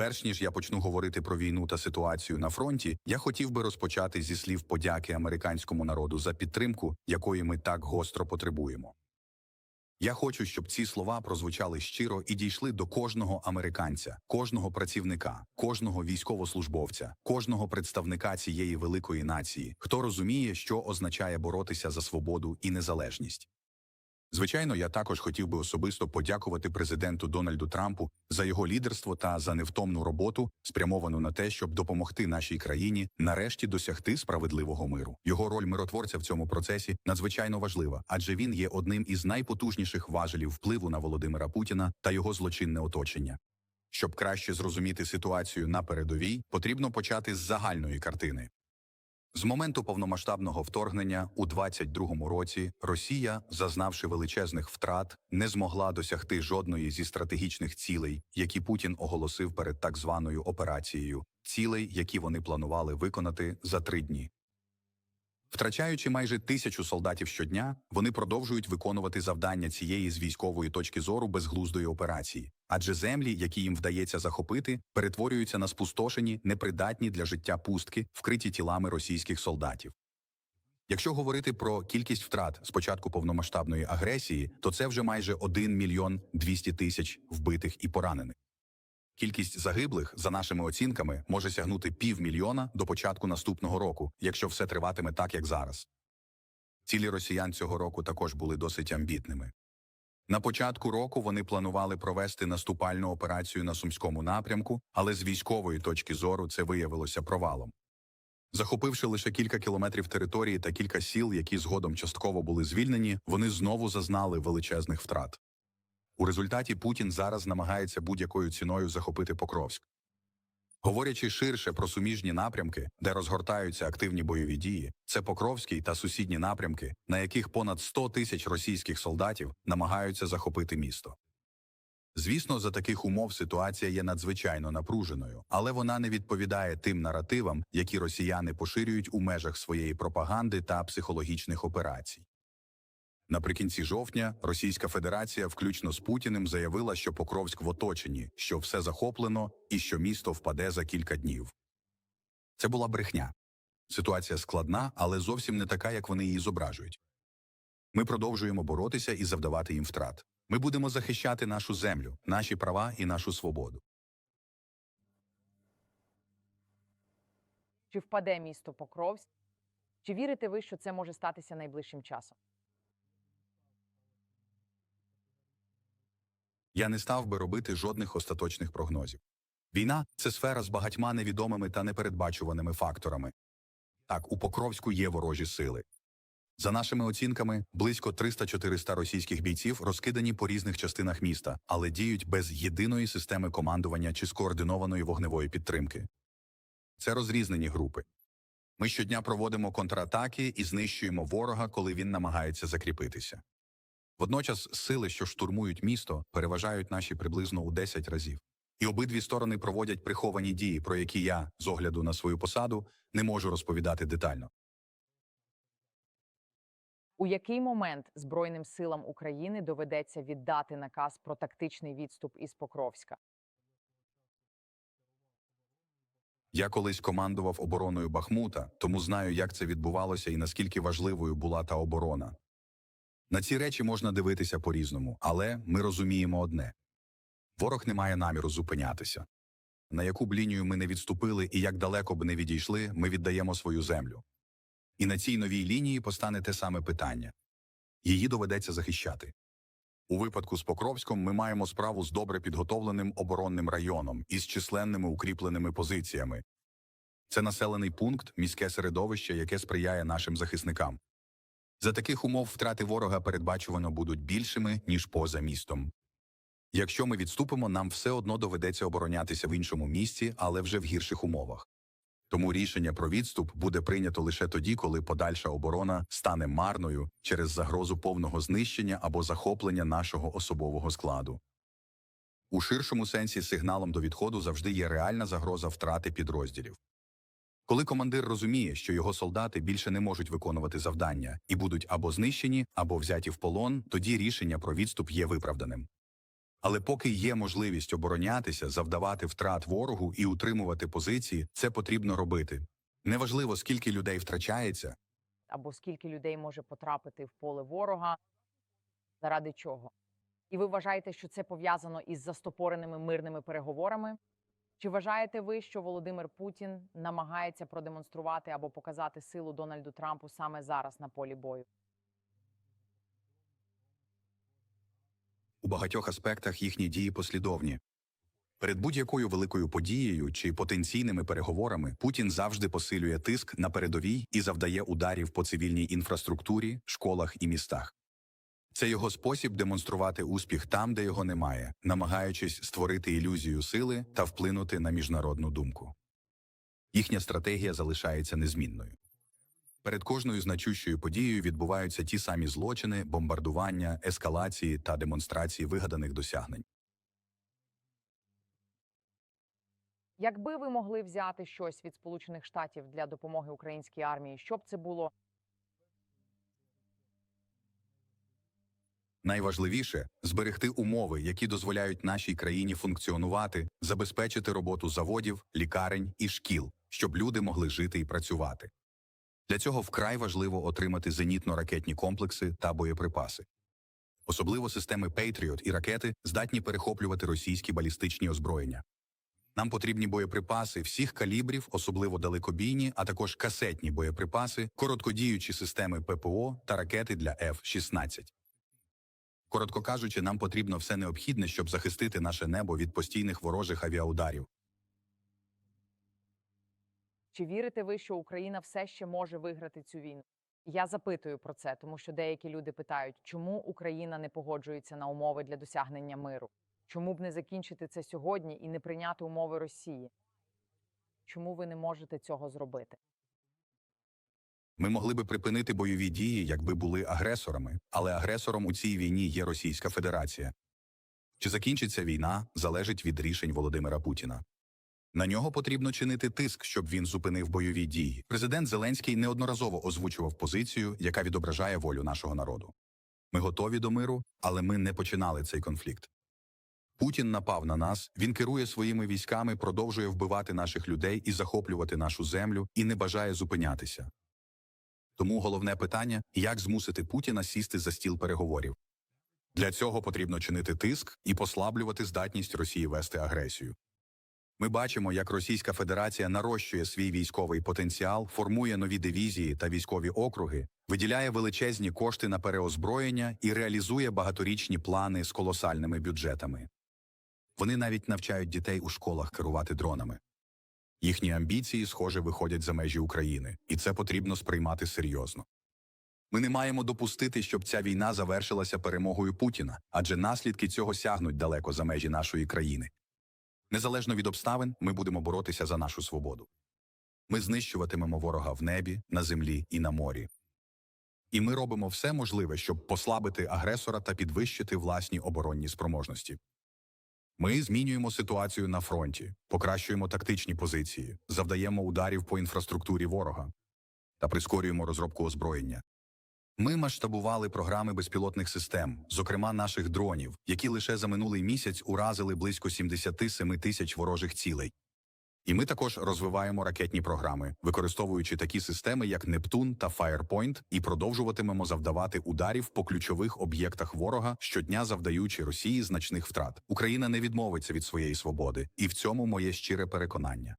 Перш ніж я почну говорити про війну та ситуацію на фронті, я хотів би розпочати зі слів подяки американському народу за підтримку, якої ми так гостро потребуємо. Я хочу, щоб ці слова прозвучали щиро і дійшли до кожного американця, кожного працівника, кожного військовослужбовця, кожного представника цієї великої нації, хто розуміє, що означає боротися за свободу і незалежність. Звичайно, я також хотів би особисто подякувати президенту Дональду Трампу за його лідерство та за невтомну роботу, спрямовану на те, щоб допомогти нашій країні нарешті досягти справедливого миру. Його роль миротворця в цьому процесі надзвичайно важлива, адже він є одним із найпотужніших важелів впливу на Володимира Путіна та його злочинне оточення. Щоб краще зрозуміти ситуацію на передовій, потрібно почати з загальної картини. З моменту повномасштабного вторгнення у 22-му році Росія, зазнавши величезних втрат, не змогла досягти жодної зі стратегічних цілей, які Путін оголосив перед так званою операцією, цілей, які вони планували виконати за три дні. Втрачаючи майже тисячу солдатів щодня, вони продовжують виконувати завдання цієї з військової точки зору безглуздої операції, адже землі, які їм вдається захопити, перетворюються на спустошені, непридатні для життя пустки, вкриті тілами російських солдатів. Якщо говорити про кількість втрат з початку повномасштабної агресії, то це вже майже 1 мільйон 200 тисяч вбитих і поранених. Кількість загиблих, за нашими оцінками, може сягнути півмільйона до початку наступного року, якщо все триватиме так, як зараз. Цілі росіян цього року також були досить амбітними. На початку року вони планували провести наступальну операцію на сумському напрямку, але з військової точки зору це виявилося провалом. Захопивши лише кілька кілометрів території та кілька сіл, які згодом частково були звільнені, вони знову зазнали величезних втрат. У результаті Путін зараз намагається будь-якою ціною захопити Покровськ. Говорячи ширше про суміжні напрямки, де розгортаються активні бойові дії, це Покровський та сусідні напрямки, на яких понад 100 тисяч російських солдатів намагаються захопити місто. Звісно, за таких умов ситуація є надзвичайно напруженою, але вона не відповідає тим наративам, які росіяни поширюють у межах своєї пропаганди та психологічних операцій. Наприкінці жовтня Російська Федерація, включно з Путіним, заявила, що Покровськ в оточенні, що все захоплено і що місто впаде за кілька днів. Це була брехня. Ситуація складна, але зовсім не така, як вони її зображують. Ми продовжуємо боротися і завдавати їм втрат. Ми будемо захищати нашу землю, наші права і нашу свободу. Чи впаде місто Покровськ? Чи вірите ви, що це може статися найближчим часом? Я не став би робити жодних остаточних прогнозів. Війна це сфера з багатьма невідомими та непередбачуваними факторами. Так, у Покровську є ворожі сили. За нашими оцінками, близько 300-400 російських бійців розкидані по різних частинах міста, але діють без єдиної системи командування чи скоординованої вогневої підтримки. Це розрізнені групи. Ми щодня проводимо контратаки і знищуємо ворога, коли він намагається закріпитися. Водночас сили, що штурмують місто, переважають наші приблизно у 10 разів. І обидві сторони проводять приховані дії, про які я, з огляду на свою посаду, не можу розповідати детально. У який момент Збройним силам України доведеться віддати наказ про тактичний відступ із Покровська? Я колись командував обороною Бахмута, тому знаю, як це відбувалося і наскільки важливою була та оборона. На ці речі можна дивитися по-різному, але ми розуміємо одне ворог не має наміру зупинятися. На яку б лінію ми не відступили і як далеко б не відійшли, ми віддаємо свою землю. І на цій новій лінії постане те саме питання її доведеться захищати. У випадку з Покровськом ми маємо справу з добре підготовленим оборонним районом із численними укріпленими позиціями. Це населений пункт, міське середовище, яке сприяє нашим захисникам. За таких умов втрати ворога передбачувано будуть більшими, ніж поза містом. Якщо ми відступимо, нам все одно доведеться оборонятися в іншому місці, але вже в гірших умовах. Тому рішення про відступ буде прийнято лише тоді, коли подальша оборона стане марною через загрозу повного знищення або захоплення нашого особового складу. У ширшому сенсі сигналом до відходу завжди є реальна загроза втрати підрозділів. Коли командир розуміє, що його солдати більше не можуть виконувати завдання і будуть або знищені, або взяті в полон, тоді рішення про відступ є виправданим. Але поки є можливість оборонятися, завдавати втрат ворогу і утримувати позиції, це потрібно робити. Неважливо, скільки людей втрачається, або скільки людей може потрапити в поле ворога, заради чого? І ви вважаєте, що це пов'язано із застопореними мирними переговорами? Чи вважаєте ви, що Володимир Путін намагається продемонструвати або показати силу Дональду Трампу саме зараз на полі бою? у багатьох аспектах їхні дії послідовні. Перед будь-якою великою подією чи потенційними переговорами Путін завжди посилює тиск на передовій і завдає ударів по цивільній інфраструктурі, школах і містах. Це його спосіб демонструвати успіх там, де його немає, намагаючись створити ілюзію сили та вплинути на міжнародну думку. Їхня стратегія залишається незмінною. Перед кожною значущою подією відбуваються ті самі злочини, бомбардування, ескалації та демонстрації вигаданих досягнень. Якби ви могли взяти щось від Сполучених Штатів для допомоги українській армії, що б це було? Найважливіше зберегти умови, які дозволяють нашій країні функціонувати, забезпечити роботу заводів, лікарень і шкіл, щоб люди могли жити і працювати. Для цього вкрай важливо отримати зенітно-ракетні комплекси та боєприпаси. Особливо системи Patriot і ракети здатні перехоплювати російські балістичні озброєння. Нам потрібні боєприпаси всіх калібрів, особливо далекобійні, а також касетні боєприпаси, короткодіючі системи ППО та ракети для F-16. Коротко кажучи, нам потрібно все необхідне, щоб захистити наше небо від постійних ворожих авіаударів. Чи вірите ви, що Україна все ще може виграти цю війну? Я запитую про це, тому що деякі люди питають, чому Україна не погоджується на умови для досягнення миру? Чому б не закінчити це сьогодні і не прийняти умови Росії? Чому ви не можете цього зробити? Ми могли би припинити бойові дії, якби були агресорами, але агресором у цій війні є Російська Федерація. Чи закінчиться війна, залежить від рішень Володимира Путіна. На нього потрібно чинити тиск, щоб він зупинив бойові дії. Президент Зеленський неодноразово озвучував позицію, яка відображає волю нашого народу. Ми готові до миру, але ми не починали цей конфлікт. Путін напав на нас, він керує своїми військами, продовжує вбивати наших людей і захоплювати нашу землю і не бажає зупинятися. Тому головне питання як змусити Путіна сісти за стіл переговорів. Для цього потрібно чинити тиск і послаблювати здатність Росії вести агресію. Ми бачимо, як Російська Федерація нарощує свій військовий потенціал, формує нові дивізії та військові округи, виділяє величезні кошти на переозброєння і реалізує багаторічні плани з колосальними бюджетами. Вони навіть навчають дітей у школах керувати дронами. Їхні амбіції, схоже, виходять за межі України, і це потрібно сприймати серйозно. Ми не маємо допустити, щоб ця війна завершилася перемогою Путіна, адже наслідки цього сягнуть далеко за межі нашої країни. Незалежно від обставин, ми будемо боротися за нашу свободу. Ми знищуватимемо ворога в небі, на землі і на морі. І ми робимо все можливе, щоб послабити агресора та підвищити власні оборонні спроможності. Ми змінюємо ситуацію на фронті, покращуємо тактичні позиції, завдаємо ударів по інфраструктурі ворога та прискорюємо розробку озброєння. Ми масштабували програми безпілотних систем, зокрема наших дронів, які лише за минулий місяць уразили близько 77 тисяч ворожих цілей. І ми також розвиваємо ракетні програми, використовуючи такі системи, як Нептун та Firepoint, і продовжуватимемо завдавати ударів по ключових об'єктах ворога, щодня завдаючи Росії значних втрат. Україна не відмовиться від своєї свободи, і в цьому моє щире переконання.